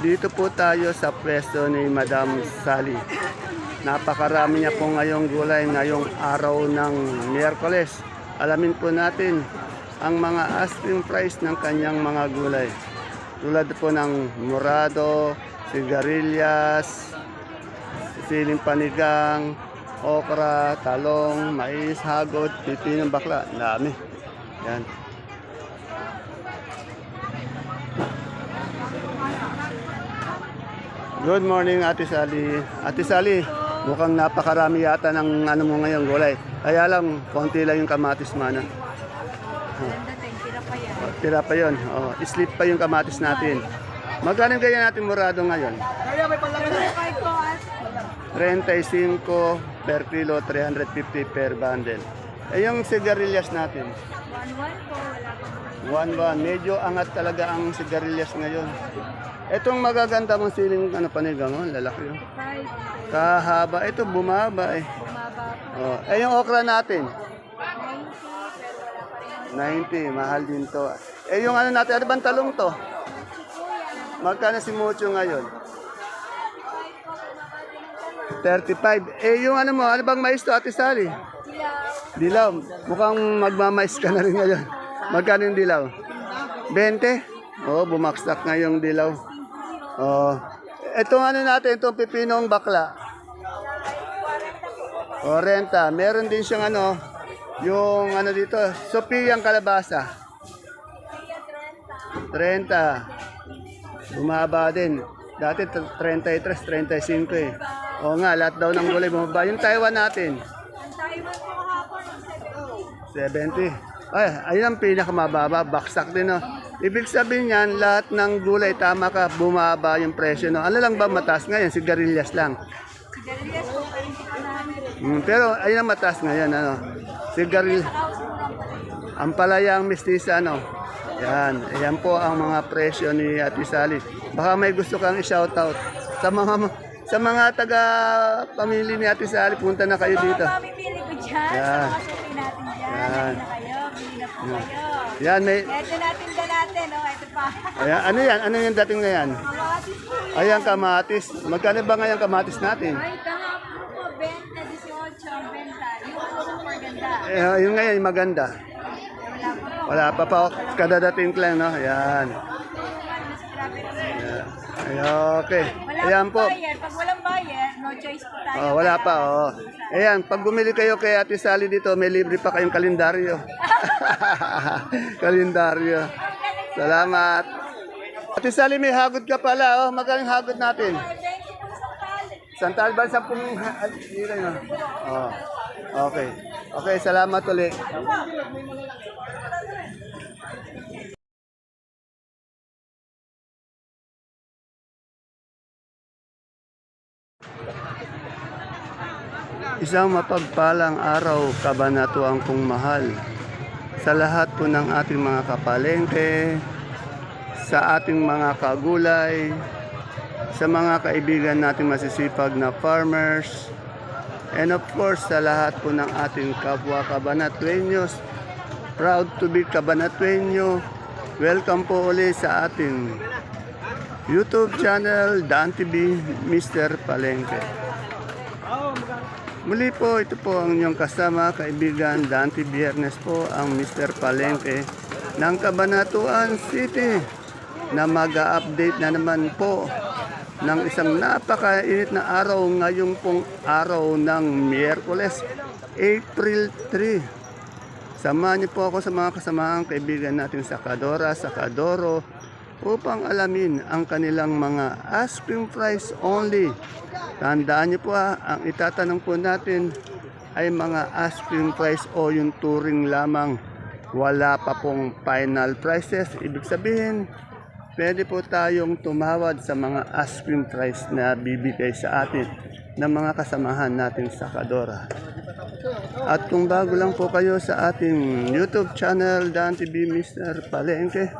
Dito po tayo sa pwesto ni Madam Sally. Napakarami niya po ngayong gulay ngayong araw ng Miyerkules. Alamin po natin ang mga asking price ng kanyang mga gulay. Tulad po ng murado, sigarilyas, siling panigang, okra, talong, mais, hagod, pipinong bakla. Dami. Yan. Good morning, Ate Sally. Ate Sally, mukhang napakarami yata ng ano mo ngayong gulay. Kaya lang, konti lang yung kamatis mana. Dating, tira pa yan. O, tira pa yun. O, slip pa yung kamatis natin. Magkano ganyan natin murado ngayon? 35 po at 35 per kilo, 350 per bundle. Eh yung sigarilyas natin, 1-1 po, wala pa. 1-1. Medyo angat talaga ang sigarilyas ngayon. Itong magaganda mong siling ano, panigang, oh, lalaki yun. 5, Kahaba. Ito bumaba eh. bumaba po. Oh, eh yung okra natin, 90, pero wala pa rin. 90. Mahal din to. Eh yung ano natin, ano bang talong to? Magkano si Mucho ngayon? 35. Eh yung ano mo, ano bang mais to, Ate Sally? Dilaw. Mukhang magmamais ka na rin ngayon. Magkano yung dilaw? 20? Oo, oh, bumaksak nga yung dilaw. Oh. Itong ano natin, itong pipinong bakla. 40. Meron din siyang ano, yung ano dito, Sophia kalabasa. 30. Bumaba din. Dati 33, 35 eh. Oo nga, lahat daw ng gulay bumaba. Yung Taiwan natin, ang Taiwan po kahapon, 70. 70. Ay, ayun ang pinakamababa, baksak din no. Ibig sabihin yan, lahat ng gulay, tama ka, bumaba yung presyo. No? Ano lang ba mataas ngayon? Sigarilyas lang. Sigarilyas po, 20 po namin. Mm, pero ayun ang mataas ngayon, ano. Sigaril, lang po. ang palayang mistisa, ano. Yan, ayan po ang mga presyo ni Ate Sally. Baka may gusto kang i-shoutout sa mga sa mga taga pamilya ni Ate Sally, punta na kayo dito. Mga pamipili ko dyan, Yan. sa mga suki natin dyan. Yan. Yan. na kayo, bili na po kayo. Yan, may Ito natin da natin, oh, ito pa. Ayan, ano yan? Ano yung dating na yan? Kamatis po yan. Ayan, kamatis. Magkano ba ngayon kamatis natin? Ay, kahapon po, 20, 18 ang benta. Yung ano super ganda. Eh, yung ngayon, maganda. Wala pa po. Wala pa pa. Kadadating lang, no? Ayan. Mas grabe. Ayan. Okay. Wala Ayan po. Pag buyer, no choice po tayo. Oh, wala pa, oh. Ayan, pag bumili kayo kay Ate Sally dito, may libre pa kayong kalendaryo. kalendaryo. Salamat. Ate Sally, may hagod ka pala, oh. Magkano yung hagod natin? Thank you. Santal ba sa pong... Dito. Oh. Okay. Okay, salamat ulit. Isang mapagpalang araw, kabanatuang kong mahal. Sa lahat po ng ating mga kapalengke, sa ating mga kagulay, sa mga kaibigan natin masisipag na farmers, and of course sa lahat po ng ating kapwa kabanatuenyos, proud to be kabanatuenyo. Welcome po ulit sa ating YouTube channel, Dan TV, Mr. Palengke. Muli po, ito po ang inyong kasama, kaibigan, Dante Biernes po, ang Mr. Palengke ng Cabanatuan City na mag-update na naman po ng isang napakainit na araw ngayong pong araw ng Miyerkules, April 3. Samahan niyo po ako sa mga kasamaang kaibigan natin sa Kadora, sa Kadoro, upang alamin ang kanilang mga asking price only. Tandaan niyo po ha, ang itatanong po natin ay mga asking price o yung touring lamang. Wala pa pong final prices. Ibig sabihin, pwede po tayong tumawad sa mga asking price na bibigay sa atin ng mga kasamahan natin sa Kadora. At kung bago lang po kayo sa ating YouTube channel, Dan TV Mr. Palengke,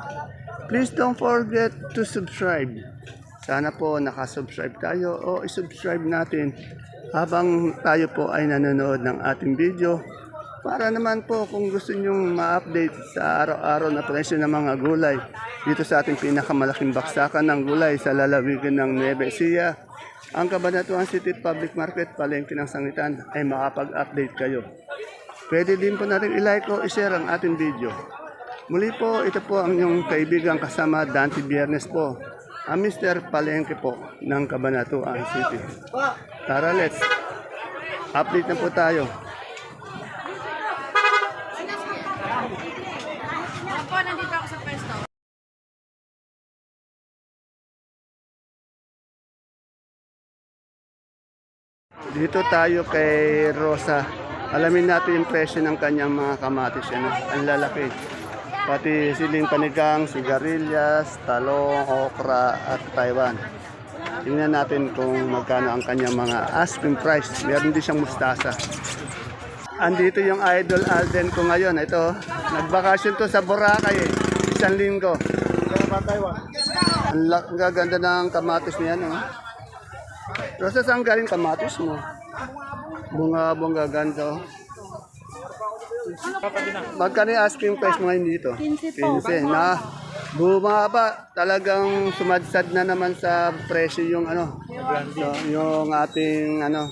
please don't forget to subscribe. Sana po nakasubscribe tayo o isubscribe natin habang tayo po ay nanonood ng ating video Para naman po kung gusto nyong ma-update sa araw-araw na presyo ng mga gulay dito sa ating pinakamalaking baksakan ng gulay sa lalawigan ng Nueva Ecija, ang Cabanatuan City Public Market, palengke ng sangitan, ay makapag-update kayo. Pwede din po natin i-like o i-share ang ating video. Muli po, ito po ang inyong kaibigan kasama Dante Biernes po, ang Mr. Palengke po ng Cabanatuan City. Tara, let's update na po tayo. Dito tayo kay Rosa. Alamin natin yung presyo ng kanyang mga kamatis. Ano? Ang lalaki. Pati siling panigang, sigarilyas, talong, okra at Taiwan. Tingnan natin kung magkano ang kanyang mga asking price. Meron din siyang mustasa. Andito yung idol Alden ko ngayon. Ito, nagbakasyon to sa Boracay eh. Isang linggo. Ang ang gaganda ng kamatis niya, no? Rosa, saan galing kamatis mo? Bunga-bunga ganda. Magkano yung asking price mo ngayon dito? 15 po. 15. Na, bumaba. Talagang sumadsad na naman sa presyo yung ano, so, yung ating ano,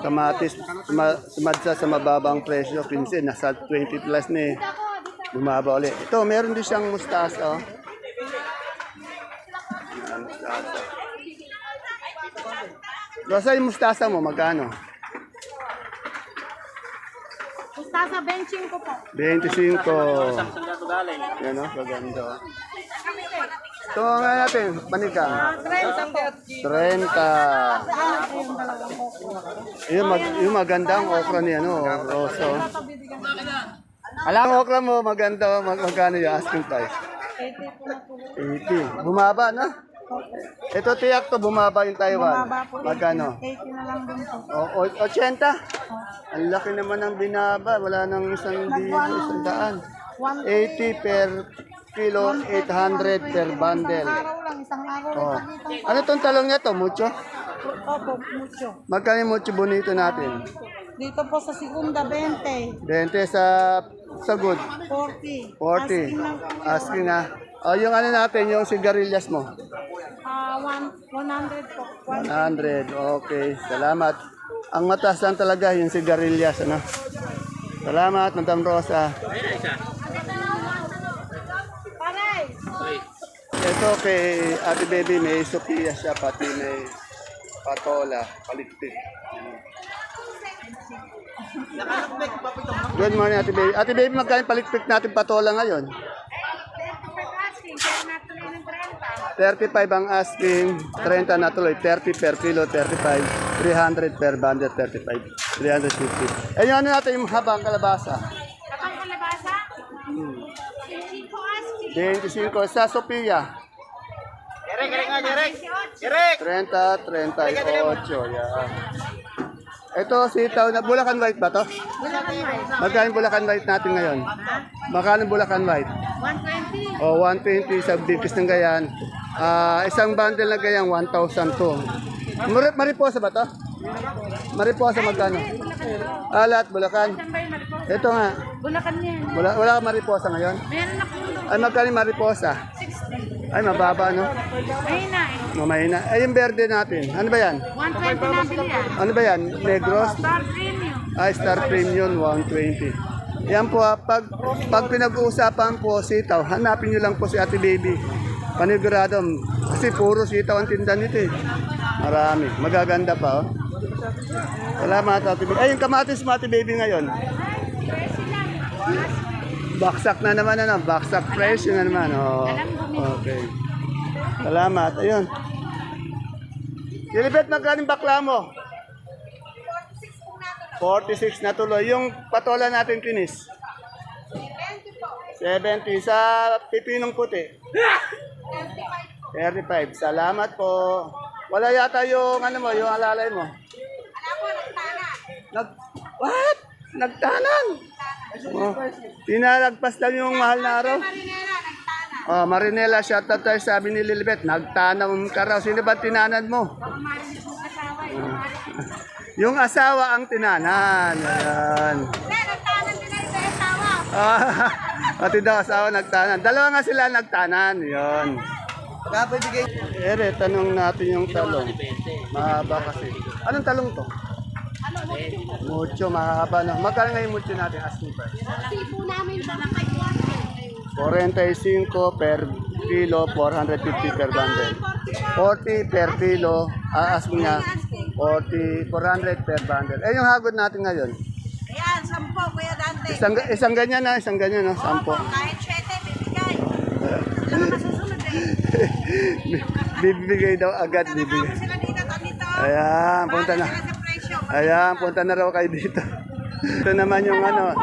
kamatis. Suma, sumadsad sa mababang presyo. 15, nasa 20 plus na eh. Bumaba ulit. Ito, meron din siyang mustasa. Oh. Mustasa. Rosa, yung mustasa mo, magkano? Mustasa benching ko po. 25. Yan o, maganda. oh. Ito nga natin, panika. 30 po. 30. Yung, mag, yung magandang okra ni ano, rosa. oh. Alam ang okra mo, maganda, oh. mag magkano yung asking price? 80. Bumaba na? Ito tiyak to, bumaba yung Taiwan. Magkano? 80 na lang din po. O, o, 80? Ang laki naman ng binaba. Wala nang isang isang daan. 80 per kilo, 800 per bundle. Araw lang, isang araw lang Oh. pakita. Ano tong talong niya to, mucho? Opo, mucho. Magkano yung mucho bonito natin? Dito po sa segunda, 20. 20 sa sa good. 40. 40. Asking lang po. Asking na. O yung ano natin, yung sigarilyas mo. Ah, one- 100 po. 100. Okay. Salamat. Ang mataas lang talaga yung sigarilyas. Ano? Salamat, Madam Rosa. Ito kay Ate Baby, may Sophia siya, pati may patola, paligpit. Good morning, Ate Baby. Ate Baby, magkano paligpit natin patola ngayon? 35 ang asking, 30 na tuloy, 30 per kilo, 35, 300 per bundle, 35, 350. Eh, yung ano natin yung habang kalabasa? Kapag kalabasa? Hmm. 25 asking. 25 sa Sophia. 30, 38, yan. Ito, sitaw na Bulacan White ba to? Bulacan White. Magkano Bulacan White natin ngayon? Magkano Bulacan White? 120. O, 120 sa bigkis ng gayan. Ah, isang bundle na gayan, 1,000 to. Mar- Mariposa ba to? Mariposa magkano? Ah, lahat, Bulacan. Ito nga, Bulacan yan. wala, wala ka Mariposa ngayon? Meron ako. Ay, magkano yung Mariposa? 60. Ay, mababa, no? Ayun na eh. Mamahina. Ay, yung verde natin. Ano ba yan? 120 na bili yan. Ano ba yan? Negros? Star Premium. Ah, Star Premium 120. Yan po, ah, pag, pag pinag-uusapan po sitaw, hanapin nyo lang po si Ate Baby. Panigurado, kasi puro sitaw ang tinda nito eh. Marami. Magaganda pa, oh. Salamat, Ate Baby. Ay, yung kamatis mo, Ate Baby, ngayon. Baksak na naman, ano? Baksak fresh na naman. Oh. Okay. Salamat. Ayun. Silibet, magkano bakla mo? 46 na tuloy. Yung patola natin kinis? 70 sa pipinong puti. 35. Salamat po. Wala yata yung ano mo, yung alalay mo. Nag What? Nagtanan. Oh, tinalagpas lang yung mahal na araw. Oh, Marinela, shout out tayo sabi ni Lilibet. Nagtanam ka raw. Sino ba tinanan mo? Yung asawa ang tinanan. Ayan. Ah, pati daw asawa nagtanan. Dalawa nga sila nagtanan. Yun. Kapibigay. Ere, tanong natin yung talong. Mahaba kasi. Anong talong to? Mucho, mahaba na. Magkano nga yung mucho natin asking price? Tipo namin sa lang kay 45 per kilo, 450 per bundle. 40 per kilo, ah, asking niya, 40, 400 per bundle. Eh, yung hagod natin ngayon, Ayan, sampo, Kuya Dante. isang, isang ganyan na, isang ganyan, no? Sampo. Kahit Bibigay daw agad, bibigay. Ayan, punta na. Ayan, punta na raw kayo dito. Ito naman yung ano.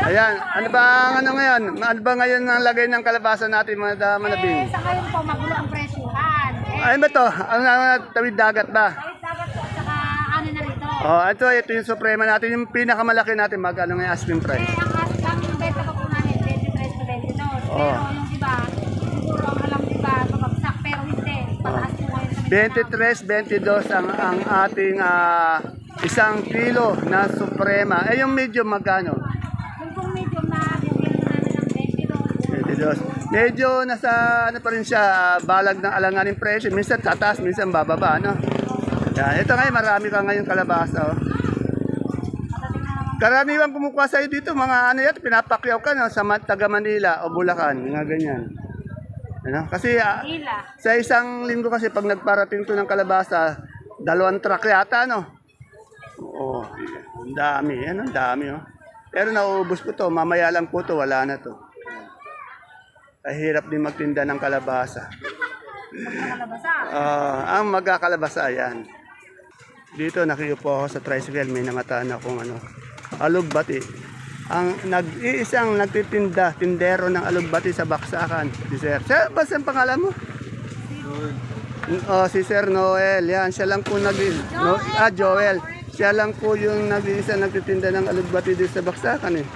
Ayan, ano ba ang ano ngayon? Ano ba ngayon ang lagay ng kalabasa natin mga da- Eh, manabing? sa ngayon po, magulo ang presyohan. Eh, Ay ba to? Ano ano, tawid dagat ba? kahit dagat po, saka ano na rito. Oh, ito, ito yung suprema natin, yung pinakamalaki natin, magkano nga yung asking Eh, price? ang as- ang benta pa po namin, 23 to 22. Pero Oh. yung iba, siguro ang alam iba, babagsak, pero hindi. Pataas po ngayon sa Mindanao. 23, 22 ang, ang ating ah, isang kilo na suprema. Eh, yung medium magkano? Yung kung medium na, po namin ng 22. 22. Medyo nasa ano pa rin siya, balag ng alanganin presyo. Minsan tataas, minsan bababa, ano? Yan. Ito ngayon, marami ka ngayon kalabasa. Oh. Karaniwan kumukuha sa'yo dito, mga ano yan, pinapakyaw ka no, sa taga Manila o Bulacan, mga ganyan. Ano? Kasi ah, sa isang linggo kasi pag nagparating to ng kalabasa, dalawang truck yata, no? Oo, ang dami, yan, ang dami, oh. Pero nauubos ko to, mamaya lang po to, wala na to. Kahirap din magtinda ng kalabasa. Makalabasa. Ah, ang magkakalabasa, yan. Dito nakiupo ako sa tricycle, may nangataan akong ano, alugbati. Ang nag-iisang nagtitinda, tindero ng alugbati sa Baksakan, si Sir. Sir, basta ang pangalan mo? Oh, si Sir Noel, yan, siya lang po nag no, ah, Joel. Siya lang po yung nag-iisa nagtitinda ng alugbati dito sa Baksakan eh.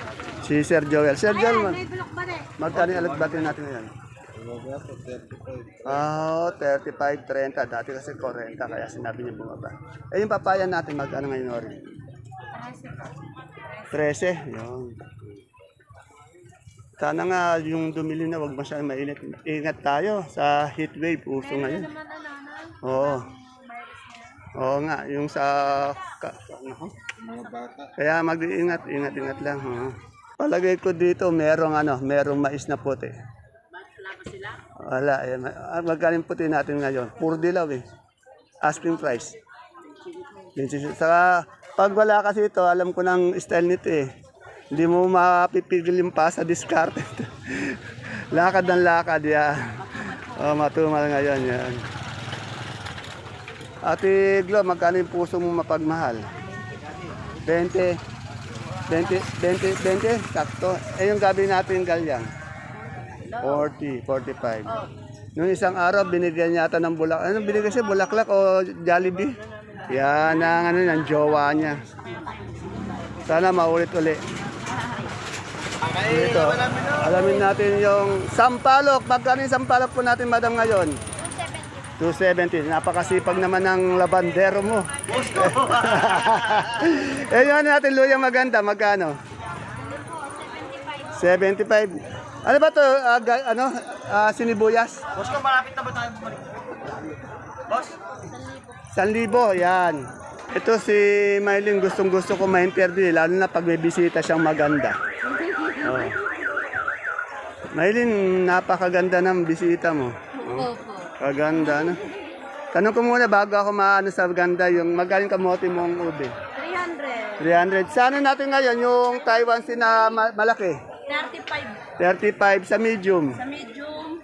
Si Sir Joel. Sir Joel, ba magkano yung alugbati natin ngayon? Ah, 35, 30. Dati kasi 40, kaya sinabi niya bumaba. Eh, yung papaya natin, magkano ngayon, Ori? 13. Yun. Sana nga yung dumili na, wag masyadong mainit. Ingat tayo sa heat wave, uso ngayon. Naman ano, ano? Oo. Oo nga, yung sa... Ka, ano, kaya mag-iingat, ingat-ingat lang. oo. Palagay ko dito, merong ano, merong mais na puti. Wala. Eh, ah, magkano yung puti natin ngayon? Puro dilaw eh. Asking price. 26. Pag wala kasi ito, alam ko ng style nito eh. Hindi mo mapipigil yung pa sa discard. lakad ng lakad, yan. Oh, matumal ngayon, yan. Ate Glo, magkano yung puso mo mapagmahal? 20. 20, 20, 20, sakto. Eh, yung gabi natin galyang? 40, 45. Nung isang araw, binigyan yata ng bulak. Ano binigyan siya? Bulaklak o Jollibee? Yan ang ano, ng jowa niya. Sana maulit uli. Dito, alamin natin yung sampalok. Magkano yung sampalok po natin, madam, ngayon? 270. Napakasipag naman ng labandero mo. eh, ano natin, luyang maganda, magkano? 75. Ano ba to? ga- ano? Ah, sinibuyas? Boss ko, malapit na ba tayo bumalik? Boss? 1,000, yan. Ito si Mylene, gustong gusto ko ma-interview, lalo na pag may bisita siyang maganda. Oh. Mylene, napakaganda ng bisita mo. Oh. Kaganda, no? Tanong ko muna bago ako maano sa ganda, yung magaling kamote mong ube. 300. 300. Sana natin ngayon yung Taiwan sina ma- malaki. 35. 35 sa medium. Sa medium,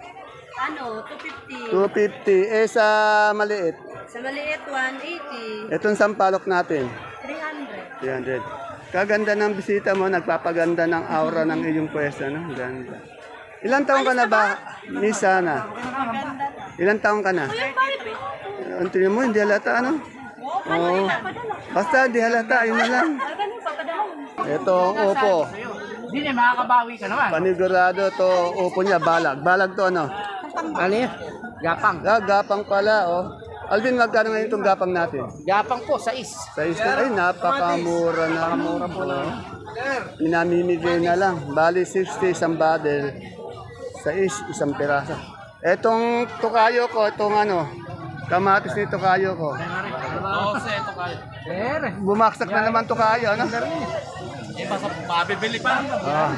ano, 250. 250. Eh sa maliit. Sa maliit, 180. Itong sampalok natin. 300. 300. Kaganda ng bisita mo, nagpapaganda ng aura ng iyong pwesto, no? Ganda. Ilan taong ka na ba, Miss Sana? Ilan taong ka na? Ang tingin mo, hindi halata, ano? Oo. Basta, di halata, yun na lang. Ito ang upo. Hindi na, makakabawi ka naman. Panigurado to, upo niya, balag. Balag to, ano? Ano yun? Gapang. Ah, gapang pala, oh. Alvin, magkano ngayon itong gapang natin? Gapang po, sa is. Sa isla, ay, napakamura na. Napakamura po na. pinamimigay na lang. Bali 60 isang bundle, sa is isang piraso. Etong tukayo ko, itong ano, kamatis ni tukayo ko. Sir. Bumaksak na naman tukayo, ano? Eh, basta mabibili pa. Ah.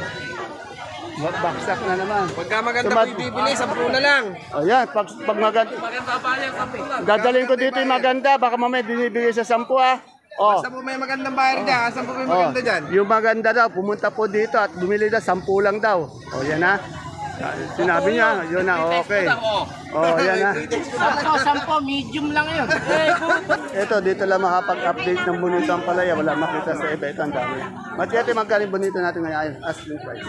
Ba- Baksak na naman. Pagka maganda po ibibili, 10 na lang. Ayan, pag, pag maganda, Maganda pa yan, 10 lang. dadalhin ko dito yung maganda, baka mamaya dinibigay sa sampu ah. Oh. Basta po may magandang bayar dyan, saan po may Oh, maganda dyan? yung maganda daw, pumunta po dito at bumili daw, sampu lang daw. O, yan na. Sinabi niya, yun na, okay. Oh, yan na. Sampo, sampo, medium lang yun. Ito, dito lang makapag-update ng bonito ang palaya. Wala makita sa iba. Ito ang dami. Machete, magkano bonito natin ngayon? Asking price.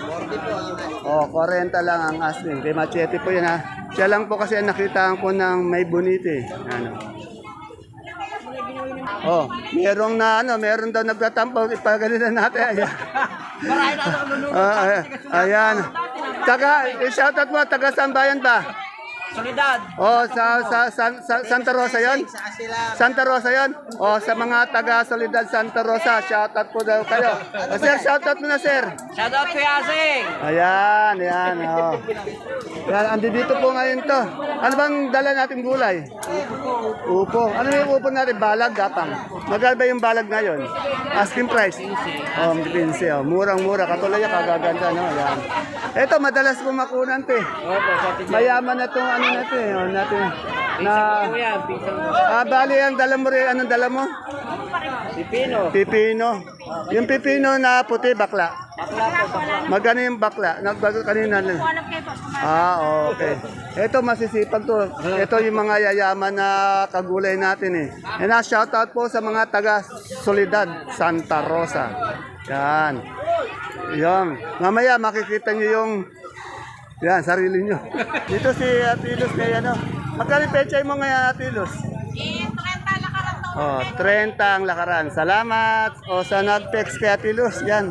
Oh, 40 lang ang asking. Kay Machete po yan ha. Siya lang po kasi ang nakitaan ko ng may bonito eh. Ano. Oh, merong na ano, meron daw nagtatampo, ipagalingan natin. Ayan. Marami na ako lulunod. Ah, ay- ayan. Taga, shoutout mo, taga saan bayan ba? Solidad. Oh, sa, sa, sa, sa Santa Rosa yon? Santa Rosa yon? O sa mga taga Solidad Santa Rosa, shoutout po daw kayo. O, sir, shoutout mo na sir. Shout out kay Asing. Ayan, ayan. Oh. Yan, andi dito po ngayon to. Ano bang dala natin gulay? Upo. Ano yung upo natin? Balag, gapang. Magkano ba yung balag ngayon? Asking price? Oh, 15. Oh. Murang-mura. Katulad yan, kagaganda. No? Ayan. Ito, madalas kumakunan te. Mayaman na itong ano natin. Oh, natin na, ah, bali, ang dala mo rin. Anong dala mo? Pipino. Pipino. Yung pipino na puti, bakla. Magkano yung bakla? Nagbago kanina. na- kumain. Ah, okay. Ito masisipag to. Ito yung mga yayaman na kagulay natin eh. And a shout out po sa mga taga Solidad, Santa Rosa. Yan. Yan. Mamaya makikita nyo yung yan, sarili nyo. Dito si Atilos kay ano. Magkano pechay mo ngayon, Atilos? Eh, 30 lakaran to. Oh, 30 ang lakaran. Salamat. O sa nag-text kay Atilus, yan.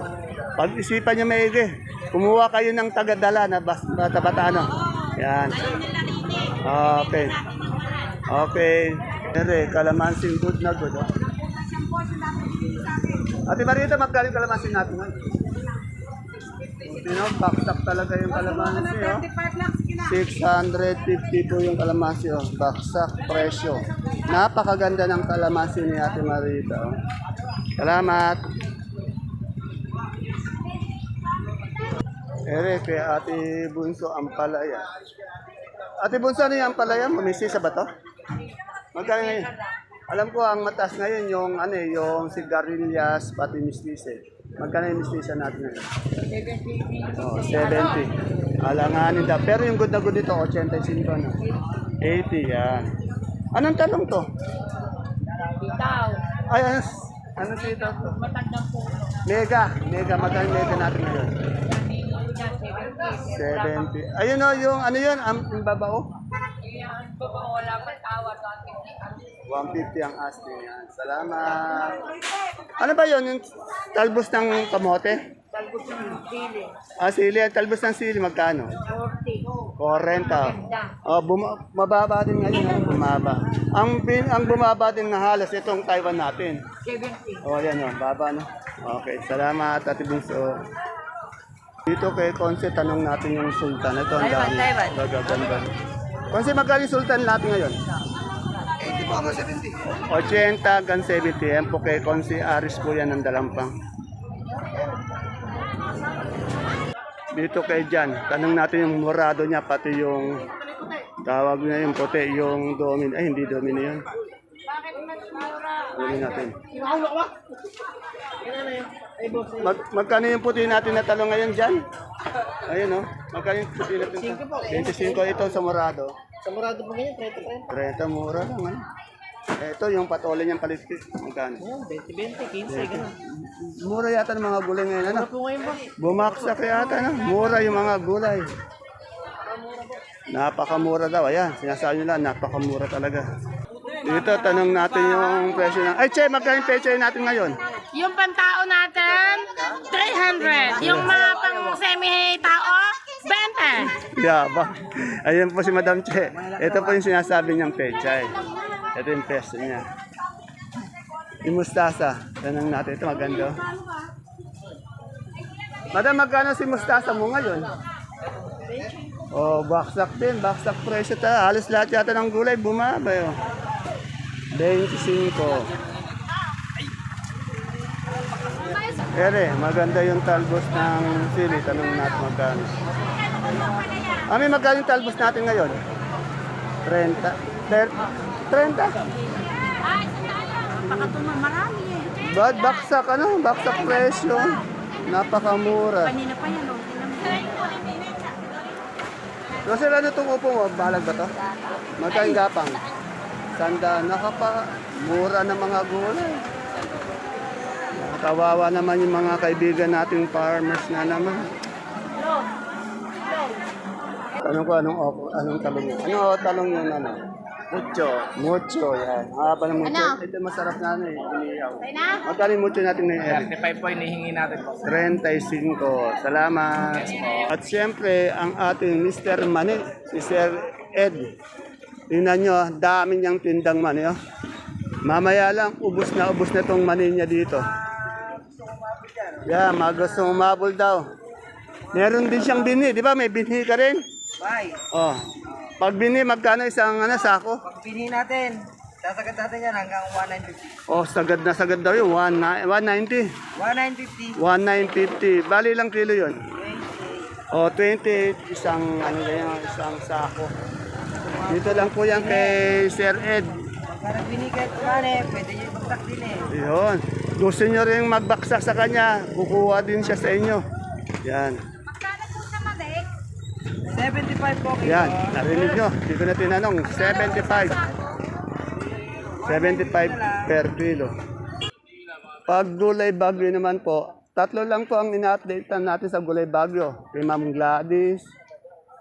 Pag-isipan niyo maigi. Kumuha kayo ng tagadala na bas bata-bata ano. Yan. Okay. Okay. Ere, kalamansin good na good. Oh. Ate Marita, magkano yung kalamansin natin ngayon? Sino, baksak talaga yung kalamansi, oh. 650 po yung kalamansi, oh. Baksak presyo. Napakaganda ng kalamansi ni Ate Marita, oh. Salamat. Ere, kay Ate Bunso ang palaya. Ate Bunso, ano yung palaya? Mamisisa ba to? Magkano ngayon? Alam ko, ang mataas ngayon yung, ano eh, yung sigarilyas, pati mistise. Magkano yung mistisa natin ngayon? Oh, 70. Alanganin daw. Pero yung good na good dito, 85 na. 80, yan. Anong talong to? Ikaw. Ay, ano, ano sito to? Matandang po. Mega. Mega. Magkano mega natin ngayon? 70. Ayun o, yung ano yun, ang yung babao? Wala pa tawad. 150 ang asking yan. Salamat. Ano ba yun? Yung talbos ng kamote? Talbos ng dili. Ah, sili. Talbos ng sili, magkano? 40. 40. Oh, buma- mababa din ngayon, ano, bumaba. Ang bin, ang bumaba din na halos itong Taiwan natin. 70. Oh, yan oh, baba no. Okay, salamat Ate Bunso. Dito kay Conce, tanong natin yung sultan. Ito ang dami. Gagaganda. Conce, magkano yung sultan natin ngayon? 80 hanggang 70. Yan po kay Conce Aris po yan ng Dalampang. Dito kay Jan, tanong natin yung morado niya, pati yung tawag niya yung puti, yung domin. Ay, hindi domin yun. Huli natin. Mag, magkano yung puti natin na talong ngayon dyan? Ayun oh. Magkano yung puti natin? 25 ito sa Morado. Sa Murado po ngayon, 30-30. 30 mura lang ano. Ito yung patuloy niyang paliskis. Magkano? 20-20, 15, gano'n. Mura yata ng mga gulay ngayon ano. Po ngayon ba? Bumaksak yata no. Mura yung mga gulay. Napakamura daw. Ayan, sinasabi nila napakamura talaga. Dito, tanong natin yung presyo ng... Ay, Che, magkano yung presyo natin ngayon? Yung pantao natin, 300. Yung mga pang semi-tao, 20. Yaba. Ayan po si Madam Che. Ito po yung sinasabi niyang pechay. Ito yung peso niya. Yung mustasa. Tanong natin. Ito maganda. Madam, magkano si mustasa mo ngayon? Oh, baksak din, baksak presyo ta. Halos lahat yata ng gulay bumaba oh. 25. Ere, maganda yung talbos ng sili. Tanong natin magkano. Ami, magkano yung talbos natin ngayon? 30. 30? Pakatuman, marami eh. Bad baksak ano? Baksak presyo. Napakamura. Kanina pa yan, oh. Kasi ano itong upo mo? Balag ba to? Magkain gapang? Sanda, nakapa, mura ng mga gulay. Kawawa naman yung mga kaibigan nating farmers na naman. Tanong ko anong opo, anong talong yun? Ano talong yun ano? Mucho. Mucho, yan. Haba ng mucho. Ito masarap na ano eh, iniyaw. Magkano yung mucho natin ngayon, Eric? 35 po hinihingi natin po. 35. Salamat. At siyempre, ang ating Mr. Mani, si Sir Ed. Tingnan nyo, dami niyang tindang mani. Oh. Mamaya lang, ubus na ubus na tong mani niya dito. Yeah, magustong umabol daw. Meron din siyang bini, di ba? May bini ka rin? Bye. Oh. Pag bini, magkano isang ano, sako? Pag pini natin, sasagad natin yan hanggang 1950. Oh, sagad na sagad daw yun. 190. 1950. 1,950. Bali lang kilo yun. O, 20, isang, ano ganyan, isang sako. Dito lang po yan kay Sir Ed. Para binigay ko mani, pwede nyo bagsak din eh. Yun. Gusto nyo rin magbaksak sa kanya, kukuha din siya sa inyo. Yan. Magkano po sa madik? 75 po. Yan. Narinig nyo. Hindi ko na tinanong. 75. 75 per kilo. Pag gulay bagyo naman po, tatlo lang po ang ina-update natin sa gulay bagyo. Kay Ma'am Gladys,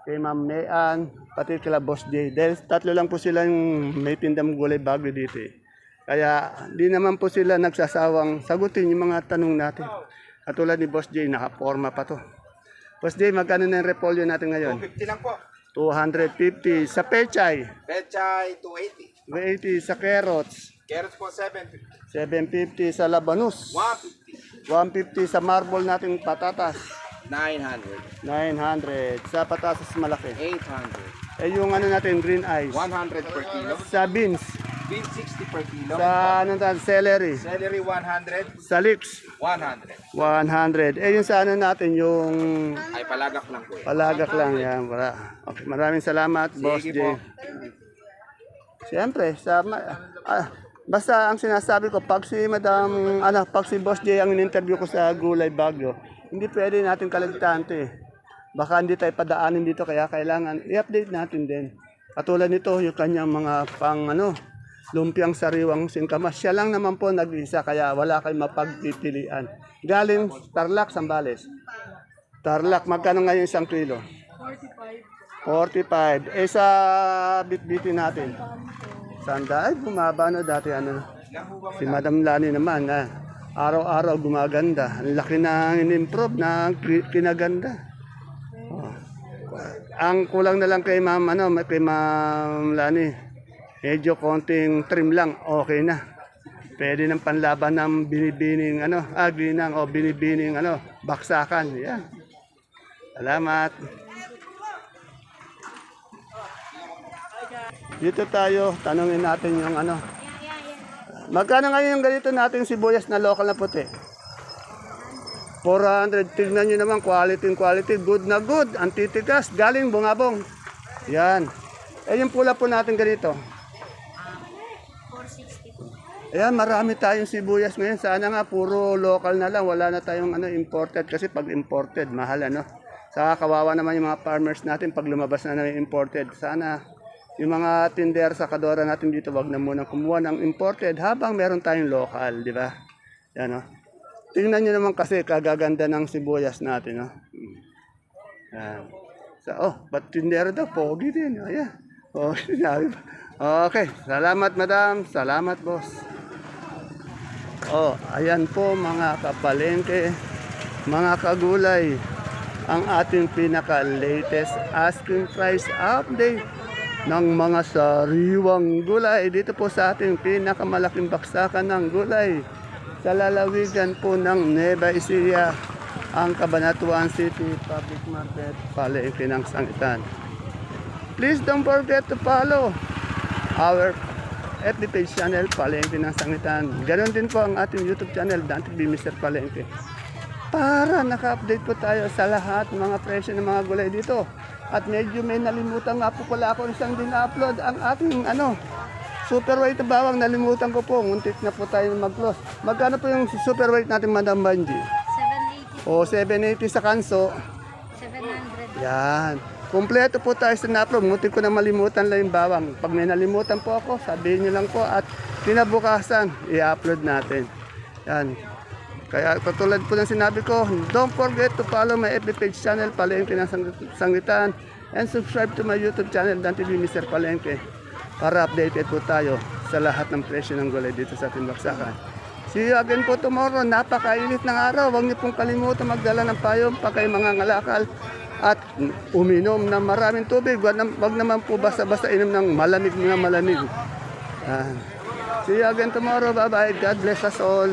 kay Ma'am Mayan, pati kila Boss J. Dahil tatlo lang po sila yung may tindang gulay bagyo dito eh. Kaya di naman po sila nagsasawang sagutin yung mga tanong natin. Katulad ni Boss J, nakaporma pa to. Boss J, magkano na yung repolyo natin ngayon? 50 lang po. 250 sa pechay, Pechay, 280. 280 sa carrots, Carrots po, 750. 750 sa labanus, 150. 150 sa marble nating patatas, 900. 900 sa patatas malaki. 800. Eh yung ano natin green eyes, 100 per kilo. sa beans, Bean 60 per kilo. sa ano natin celery, Celery 100. sa leeks 100. 100. Eh yung sa ano natin yung Ay, palagak lang po. eh. palagak lang yan. Wala. Okay, maraming salamat, Boss Sige J. po. Siyempre, sa ma- ah, basta ang sinasabi ko pag si Madam ano, pag si Boss J ang in-interview ko sa Gulay Bagyo, hindi pwede natin kaligtaan 'to eh. Baka hindi tayo padaanin dito kaya kailangan i-update natin din. Katulad nito yung kanyang mga pang ano, lumpiang sariwang singkamas. Siya lang naman po nag-isa kaya wala kayong mapagpipilian. Galing Tarlac, Sambales. Tarlac, magkano ngayon isang kilo? 45. Eh sa bitbitin natin. Sanda, ay bumaba na dati ano. Si Madam Lani naman na araw-araw gumaganda. Ang laki na in-improve na ki- kinaganda. Oh. Ang kulang na lang kay Ma'am ano, kay Ma'am Lani. Medyo konting trim lang, okay na. Pwede ng panlaban ng binibining ano, ah, ginang o binibining ano, baksakan. Yan. Salamat. Dito tayo, tanungin natin yung ano. Magkano ngayon yung ganito natin sibuyas na local na puti? 400. Tignan nyo naman, quality quality. Good na good. Ang titigas. Galing bungabong. Yan. Eh, yung pula po natin ganito. 460 Ayan, marami tayong sibuyas ngayon. Sana nga, puro local na lang. Wala na tayong ano, imported. Kasi pag imported, mahal ano. Saka kawawa naman yung mga farmers natin pag lumabas na ng imported. Sana yung mga tinder sa kadora natin dito, wag na muna kumuha ng imported habang meron tayong local, di ba? Yan, oh. Tingnan nyo naman kasi kagaganda ng sibuyas natin, no? Yan. So, oh, ba't tindero daw? Pogi din. Ayan. Oh, sinabi pa. Okay. Salamat, madam. Salamat, boss. Oh, ayan po mga kapalengke, mga kagulay. Ang ating pinaka-latest asking price update ng mga sariwang gulay. Dito po sa ating pinakamalaking baksakan ng gulay sa lalawigan po ng Nueva Ecija, ang Cabanatuan City Public Market, Palengke ng Sangitan. Please don't forget to follow our FB page channel, Palengke ng Sangitan. Ganon din po ang ating YouTube channel, Dante B. Mr. Palengke. Para naka-update po tayo sa lahat ng mga presyo ng mga gulay dito. At medyo may nalimutan nga po pala ako isang din upload ang ating ano, super weight na bawang nalimutan ko po. Muntik na po tayo mag-close. Magkano po yung super weight natin, Madam Banji? 780, O 780 sa kanso. 700. Yan. Kompleto po tayo sa napro. Muntik ko na malimutan lang yung bawang. Pag may nalimutan po ako, sabihin niyo lang po at kinabukasan, i-upload natin. Yan. Kaya katulad po ng sinabi ko, don't forget to follow my FB page channel, Palengke ng Sang- Sangitan, and subscribe to my YouTube channel, Dan TV Mr. Palengke, para updated po tayo sa lahat ng presyo ng gulay dito sa ating baksakan. See you again po tomorrow. Napakainit ng araw. Huwag niyo pong kalimutan magdala ng payong pa kayo mga ngalakal at uminom ng maraming tubig. Huwag, nam- huwag naman po basta-basta inom ng malamig na malamig. Yan. See you again tomorrow. Bye-bye. God bless us all.